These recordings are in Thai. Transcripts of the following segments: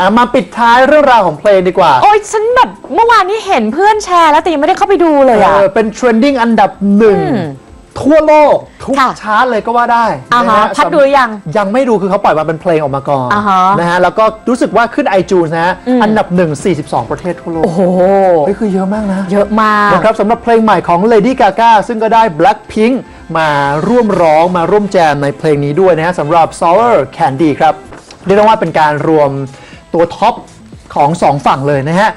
อะมาปิดท้ายเรื่องราวของเพลงดีกว่า โอ้ยฉันแบบเมื่อวานนี้เห็นเพื่อนแชร์แล้วแต่ยังไม่ได้เข้าไปดูเลยเออะอเป็น trending อันดับหนึ่งอืมทั่วโลก ทุกค่ะชาร์ตเลยก็ว่าได้อ่าฮะนะฮะพัดดูหรือยังยังไม่ดูคือเขาปล่อยมาเป็นเพลงออกมาก่อนอ่าฮะ นะฮะ แล้วก็รู้สึกว่าขึ้น iTunes นะฮะอันดับหนึ่ง42 ประเทศทั่วโลกโอ้โห เฮ้ยคือเยอะมากนะ เยอะมาก นะครับสำหรับเพลงใหม่ของ Lady Gaga ซึ่งก็ได้ Blackpink มาร่วมร้องมาร่วมแจมในเพลงนี้ด้วยนะฮะสำหรับ Sour Candy ครับ เรียกได้ว่าเป็นการรวม ตัวท็อปของสองฝั่งเลยนะฮะ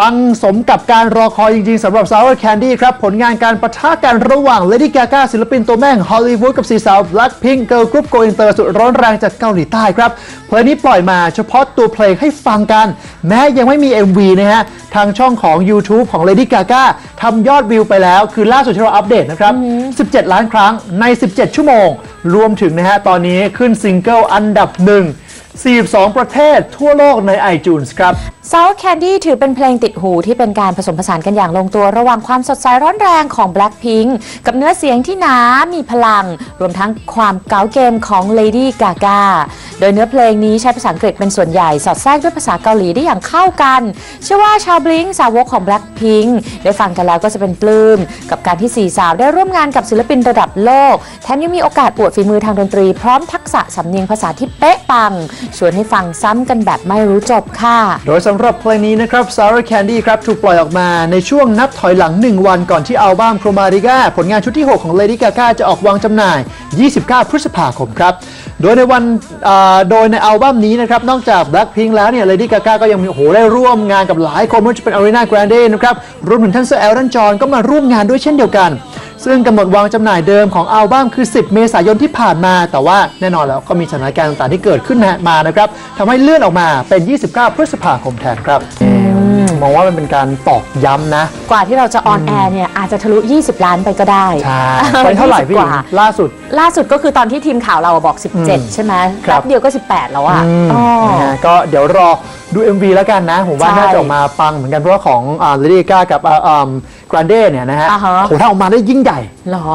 ปังสมกับการรอคอยจริง ๆสำหรับ Sour Candy ครับ ผลงานการประทะกันระหว่าง Lady Gaga ศิลปินตัวแม่งฮอลลีวูดกับสีสาว Blackpink เกิร์ลกรุ๊ปโกอินเตอร์สุดร้อนแรงจากเกาหลีใต้ครับ เพลงนี้ปล่อยมาเฉพาะตัวเพลงให้ฟังกัน แม้ยังไม่มี MV นะฮะ ทางช่องของ YouTube ของ Lady Gaga ทำยอดวิวไปแล้ว คือล่าสุดที่เราอัปเดตนะครับ 17 ล้านครั้งใน 17 ชั่วโมง รวมถึงนะฮะตอนนี้ขึ้นซิงเกิลอันดับหนึ่ง 42 ประเทศทั่วโลกใน iTunes ครับ Sour Candy ถือเป็นเพลงติดหูที่เป็นการผสมผสานกันอย่างลงตัวระหว่างความสดใสร้อนแรงของ Blackpink กับเนื้อเสียงที่หนา มีพลัง รวมทั้งความเก๋าเกมของ Lady Gaga ดยเนื้อเพลงนี้ใช้ภาษาอังกฤษเป็นส่วนใหญ่ สอดแทรกด้วยภาษาเกาหลีได้อย่างเข้ากัน เชื่อว่าชาวบลิงสาวกของ Blackpink ได้ฟังกันแล้วก็จะเป็นปลื้ม กับการที่สี่สาวได้ร่วมงานกับศิลปินระดับโลก แถมยังมีโอกาสอวดฝีมือทางดนตรีพร้อมทักษะสำเนียงภาษาที่เป๊ะปัง ชวนให้ฟังซ้ำกันแบบไม่รู้จบค่ะ โดยสำหรับเพลงนี้นะครับ Sour Candy ครับถูกปล่อยออกมาในช่วงนับถอยหลัง 1 วันก่อนที่อัลบั้ม Chromatica ผลงานชุดที่ 6 ของ Lady Gaga จะออกวางจำหน่าย 29 พฤษภาคมครับ โดยในวันโดยในอัลบั้มนี้นะครับ นอกจาก Blackpink แล้วเนี่ย Lady Gaga ก็ยังมีโหได้ร่วมงานกับหลายคนไม่ว่าจะเป็น Ariana Grande นะครับรวมถึงท่านเซอร์แอลตันจอห์นก็มาร่วมงานด้วยเช่นเดียวกัน ซึ่งกำหนดวางจำหน่ายเดิมของอัลบั้มคือ 10 เมษายนที่ผ่านมา แต่ว่าแน่นอนแล้วก็มีสถานการณ์ต่างๆที่เกิดขึ้นมานะครับทำให้เลื่อนออกมาเป็น 29 พฤษภาคมแทนครับมองว่ามันเป็นการตอกย้ำนะ กว่าที่เราจะออนแอร์เนี่ยอาจจะทะลุ 20 ล้านไปก็ได้ ใช่ไปเท่าไหร่พี่หญิง20กว่าล่าสุด ล่าสุดก็คือตอนที่ทีมข่าวเราบอก 17 ใช่ไหมครับแป๊บเดียวก็ 18 แล้วอะอืมอ๋อนะฮะก็เดี๋ยวรอดู MV แล้วกันนะ ผมว่าใช่น่าจะออกมาปังเหมือนกันเพราะว่าของเลดี้ก้ากับ กรานเด้เนี่ยนะฮะอ่าฮะ โหถ้าออกมาได้ยิ่งใหญ่เหรอ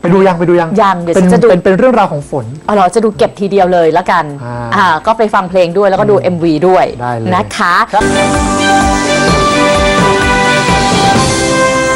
ไปดูยังไปดูยังยังเดี๋ยวเป็นฉันจะดู เป็นเป็นเรื่องราวของฝน เอาเหรอจะดูเก็บทีเดียวเลยแล้วกันอ่าอ่าก็ไปฟังเพลงด้วยแล้วก็ดู MV ด้วยได้เลย นะคะครับ